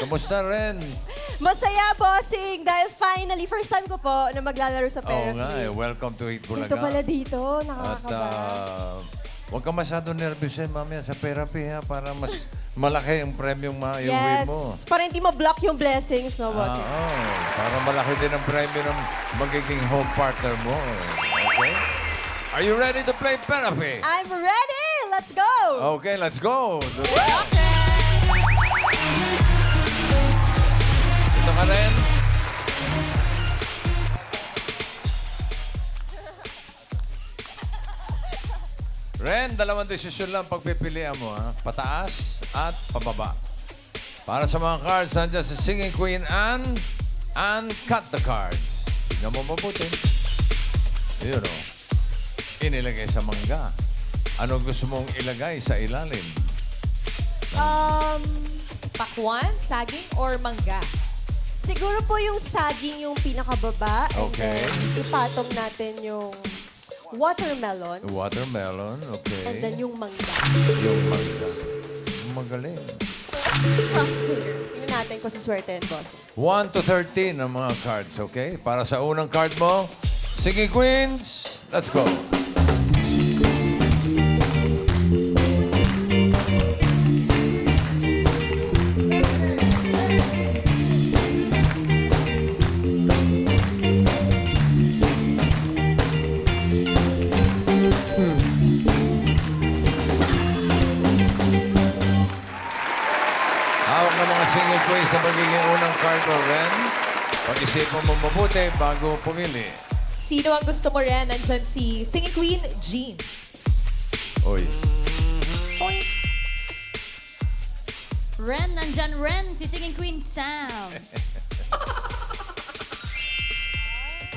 Kamusta rin? Masaya, bossing! Dahil finally, first time ko po na maglalaro sa Oo Pera nga eh. Welcome to Eat Bulaga. Ito pala dito, At nakakakaba. ah, huwag ka masyado nervous eh, mamaya sa therapy ha, para mas malaki ang premyong maiuwi yes, mo. para hindi mo-block yung blessings, no, Ah, bossing? oo. para malaki din ang premyo ng magiging home partner mo. Okay? Are you ready to play therapy? I'm ready! Let's go! Okay, let's go. Dito rin. Ren, dalawang desisyon lang pagpipilian mo. Ha? Pataas at pababa. Para sa mga cards, nandiyan si Singing Queen Anne. Anne, cut the cards. Tignan mo mabuti. Yun o. Inilagay sa mangga. Ano gusto mong ilagay sa ilalim? Um, Pakwan, saging, or mangga? Siguro po yung saging yung pinakababa. and Okay. then ipatong natin yung watermelon. Watermelon, okay. And then yung mangga. Yung mangga. Magaling. Tingnan natin kung siswerte yan, boss. 1 to 13 ang mga cards, okay? Para sa unang card mo, sige Queens, let's go. Na magiging unang card mo, Ren. Pag-isipan mo mabuti bago pumili. Sino ang gusto mo rin? Nandyan si Singing Queen, Jean. Oy. Ren, nandyan Ren, si Singing Queen Sam.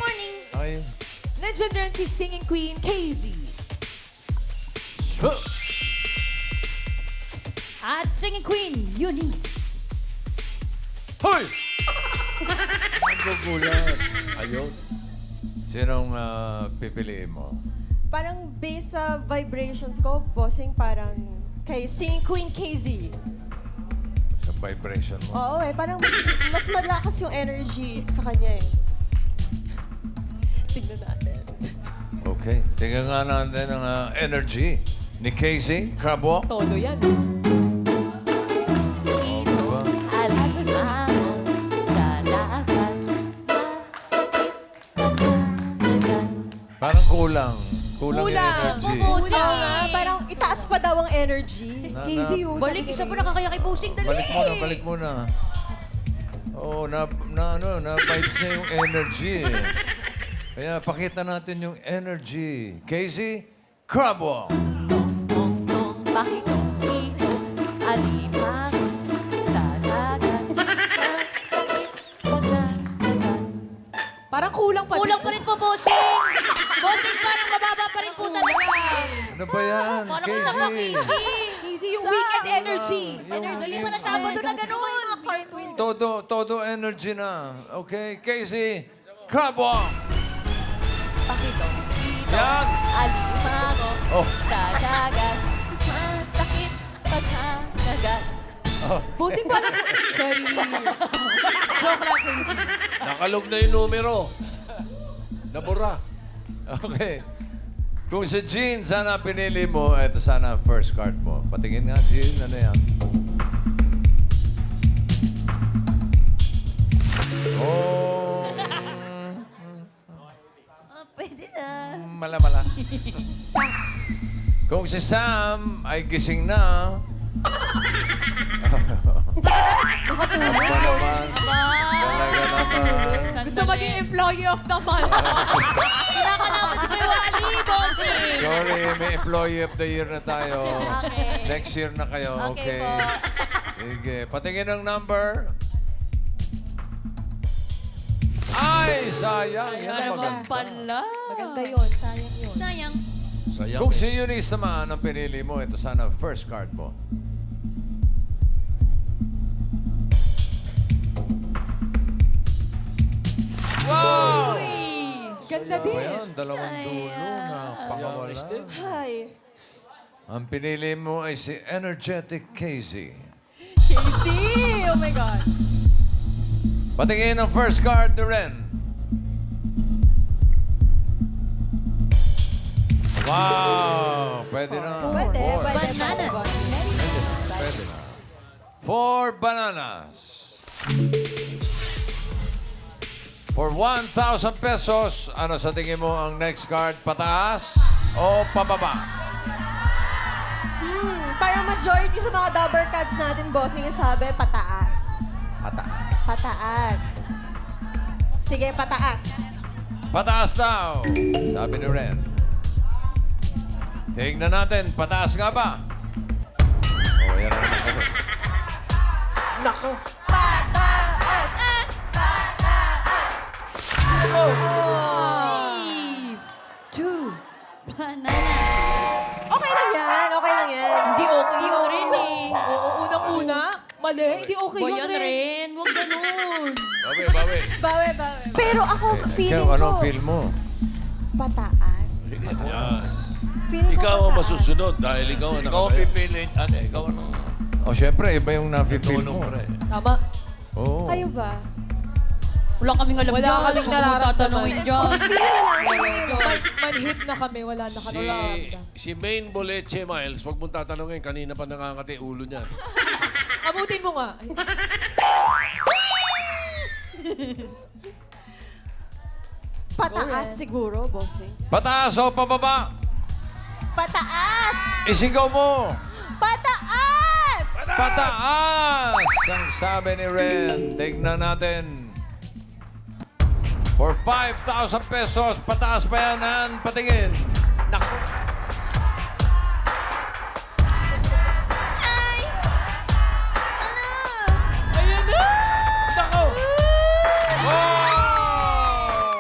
Morning. Ay. Nandyan rin si Singing Queen, KZ. At Singing Queen, Eunice. Hoy! Nagugulat. Ayun. Sinong ah, pipiliin mo? Parang based sa vibrations ko, bossing parang kay Singing Queen KZ. Sa vibration mo? Oo eh, parang mas, mas malakas yung energy sa kanya eh. Tignan natin. Okay. Tingnan nga natin ang ah, energy ni Casey Crabwalk. Todo yan. Energy. Na- KZ, na- oh, Balik, isa pa rin. nakakaya kay Pusing. Dali. Balik muna, balik muna. Oo, na, na, ano, na vibes na yung energy eh. Kaya pakita natin yung energy. Casey Crabwalk. Tong, tong, pakito, ito, alimango sa dagat. Masakit. Parang kulang pa Kulang pa rin po, Bossing. Bossing, parang mababa pa rin po talaga. Ano ba yan, Casey? Casey. KZ, yung weekend energy. Energy yung- pa na Sabado na ganun. Todo, todo energy na. Okay, Casey Crabwalk. Pakito, ito, Yan. alimango Oh. sa dagat. Masakit pagkadagat. Pusing pa. Sorry. Joke lang, KZ. Nakalog na yung numero. Nabura. Okay. Kung si Jean sana pinili mo, ito sana ang first card mo. Patingin nga, Jean, ano yan? Oh, Ah, pwede na. mala-mala. Sax. Kung si Sam ay gising na, Aba naman. Talaga naman. Gusto maging employee of the month. Kinakalaman si Kuya Wally, bossing. Sorry, may employee of the year na tayo. Okay. Next year na kayo, okay? Okay po. Sige, patingin ang number. Ay, sayang. Yan ang Naman maganda. pala. Maganda yun. Sayang yun. Sayang. Sayang. Kung si Eunice naman ang pinili mo, ito sana ang first card mo. Wow! Ganda din. Dalawang dulo na pakawala. Hi. Ang pinili mo ay si Energetic Casey. KZ! Oh my God. Patingin ang first card ni Ren. Wow! Pwede na. Pwede, Four. pwede. Bananas. Pwede na. Pwede na. Four bananas. For 1,000 pesos, ano sa tingin mo ang next card? Pataas o pababa? Hmm, parang majority sa mga double cards natin, bossing, yung sabi, pataas. Pataas. Pataas. Sige, pataas. Pataas daw, sabi ni Ren. Tingnan natin, pataas nga ba? Oh, yan ako. Nako. Two. Banana. Okay lang yan, okay lang yan. Hindi okay yun. rin eh. Oo, unang-una. Mali. Hindi okay Boy, yun yan rin. rin. Huwag ganun. Bawi, bawi. Bawe, bawe. Pero ako, feeling Ikaw, ko, anong feel mo? pataas. Yan. Feeling ko Ikaw ang pataas. masusunod dahil ikaw ang Ikaw ang nakabaya. pipiliin. Ano, ikaw ang O, syempre, iba yung na-feel mo. rin. Tama. Oo. Kayo ba? Wala kaming alam Wala dyan. kaming nararamdaman. dyan. Man, manhit na kami. Wala na kami. Si, Wala si Main Boleche Miles, wag mong tatanungin, kanina pa nangangati ulo niya. Abutin mo nga. Ay, Pataas siguro, bossing. Pataas o pababa? Pataas! Isigaw mo! Pataas! Pataas! Ang sabi ni Ren. Tignan natin. For 5,000 pesos, pataas pa yan ang patingin. Nako. Ayan na! Nako. Wow!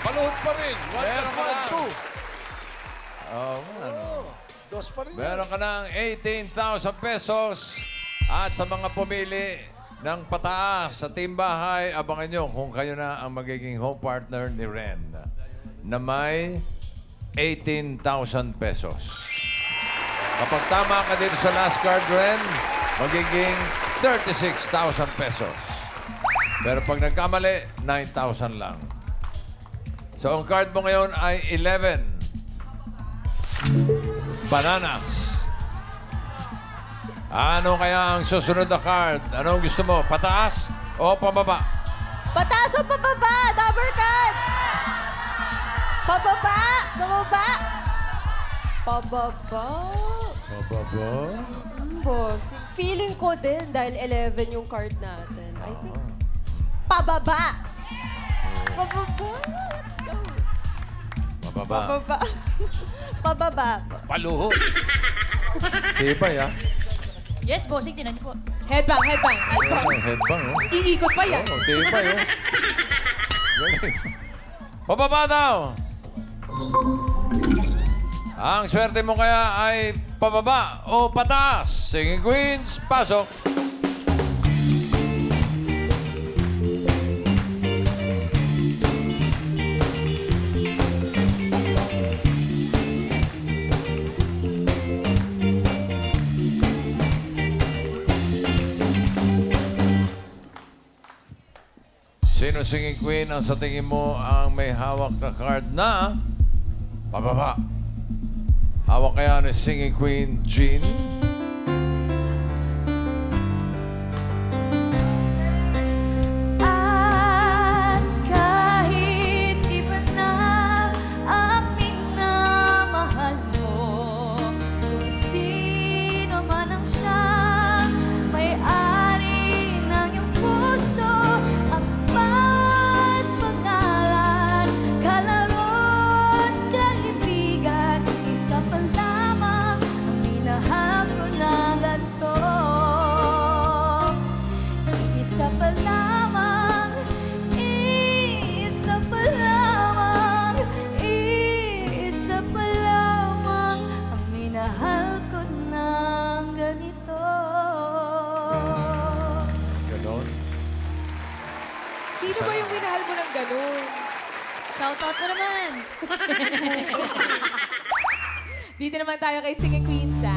Paluhod pa rin. One Yes, yes, one, ma'am. two. Oh, ano. Dos pa rin. Meron ka ng 18,000 pesos. At sa mga pumili ng pataas sa team bahay, abangan nyo kung kayo na ang magiging home partner ni Ren na may 18,000 pesos. Kapag tama ka dito sa last card, Ren, magiging 36,000 pesos. Pero pag nagkamali, 9,000 lang. So, ang card mo ngayon ay 11. Bananas. Ano kaya ang susunod na card? Anong gusto mo? Pataas o pababa? Pataas o pababa? Double cards! Pababa! Pababa! Pababa? Pababa? Hmm, boss. Feeling ko din dahil 11 yung card natin. I think pababa. Pababa. Let's go. Pababa. Pababa. pababa. Paluhod. Tibay, ah. Yes, bossing. Tinan niyo po. Headbang, headbang. Oh, headbang, oh. Iikot pa yan. Oh, tibay, oh. Galing. Pababa daw. Ang swerte mo kaya ay pababa o pataas. Singing Queens, pasok. Sino singing queen ang sa tingin mo ang may hawak na card na pababa? Hawak kaya ni singing queen Jean? Kay Singing Queen sa...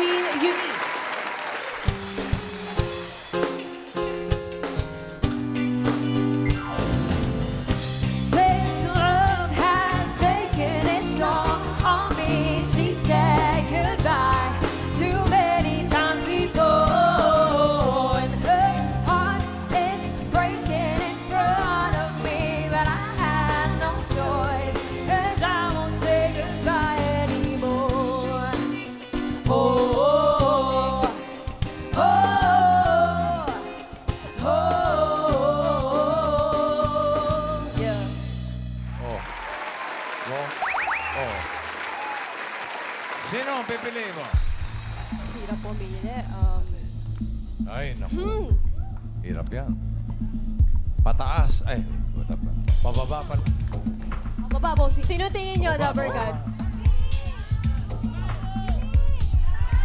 Queen Eunice. Pataas. Ay. Pababa pa. Baba, bossing. Sino tingin nyo, Baba, Dabber baba. Gods?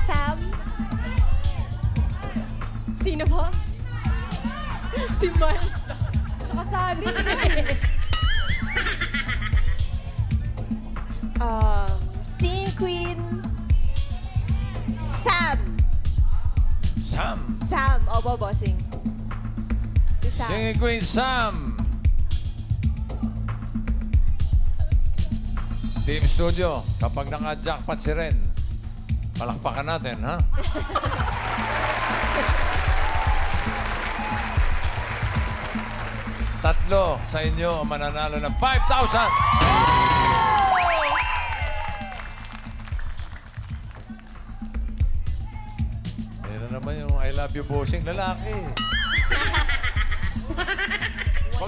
Sam? Sino po? si Miles. Tsaka sabi. Um, Singing Queen. Sam. Sam. Sam. Opo, bossing. Sam. Singing Queen Sam. Team Studio, kapag naka-jackpot si Ren, palakpakan natin, ha? Tatlo sa inyo ang mananalo ng 5,000! Ayan na naman yung I love you bossing lalaki.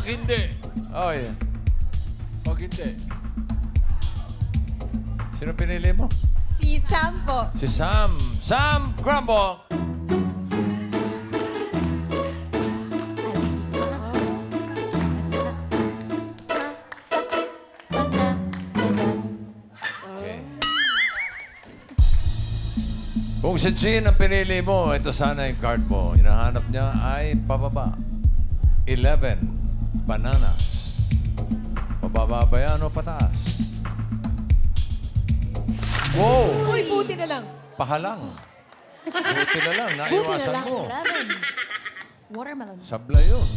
Hindi, Oh, yeah. pag hindi, Sino pinili mo? Si Sam po. Si Sam. Sam Crumbo. Okay. Kung si Jean ang pinili mo, ito sana yung card mo. Hinahanap niya ay pababa. 11 bananas. Pababa ba yan o pataas? Wow! Uy, buti na lang. Pahalang. Buti na lang, naiwasan mo. Watermelon. Sabla yun.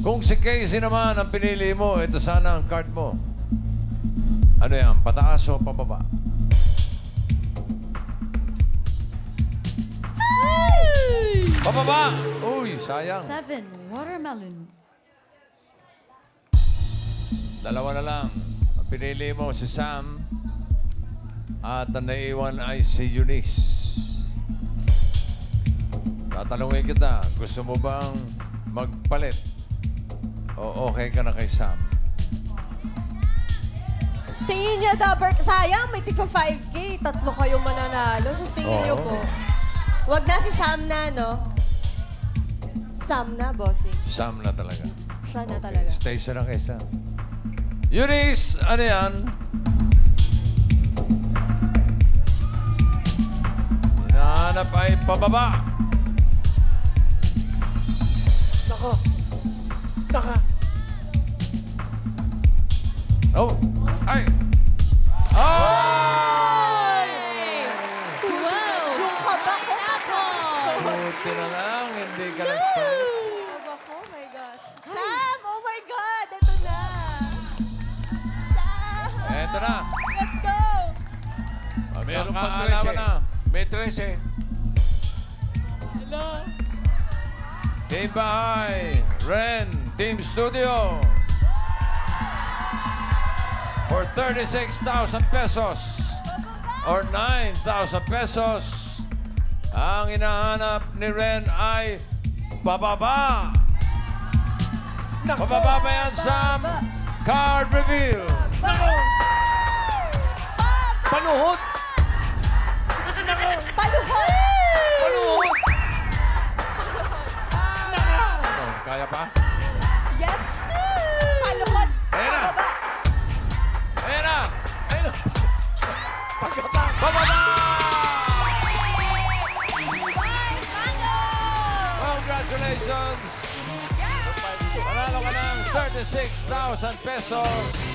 Kung si Casey naman ang pinili mo, ito sana ang card mo. Ano yan, pataas o pababa? Pababa! Uy, sayang. Seven. Watermelon. Dalawa na lang. Ang pinili mo si Sam at ang naiwan ay si Eunice. Tatanungin kita, gusto mo bang magpalit? O okay ka na kay Sam? Tingin niyo, Dabber, sayang, may tigpa 5K. Tatlo kayong mananalo. So, tingin niyo Oo. po. Wag na si Sam na, no? Sam na, bossing. Sam na talaga. Siya na talaga. Station na kay Sam. Eunice, ano yan? Hinahanap ay pababa. naka, naka, Oh! Ay! Ay! Meron pa Magkakaalaman 13. na. May 13. Team Bahay, Ren, Team Studio. For 36,000 pesos or 9,000 pesos, ang inahanap ni Ren ay bababa. Bababa ba yan, Sam? Card reveal. Panuhot! Paluhod. 1,000 pesos.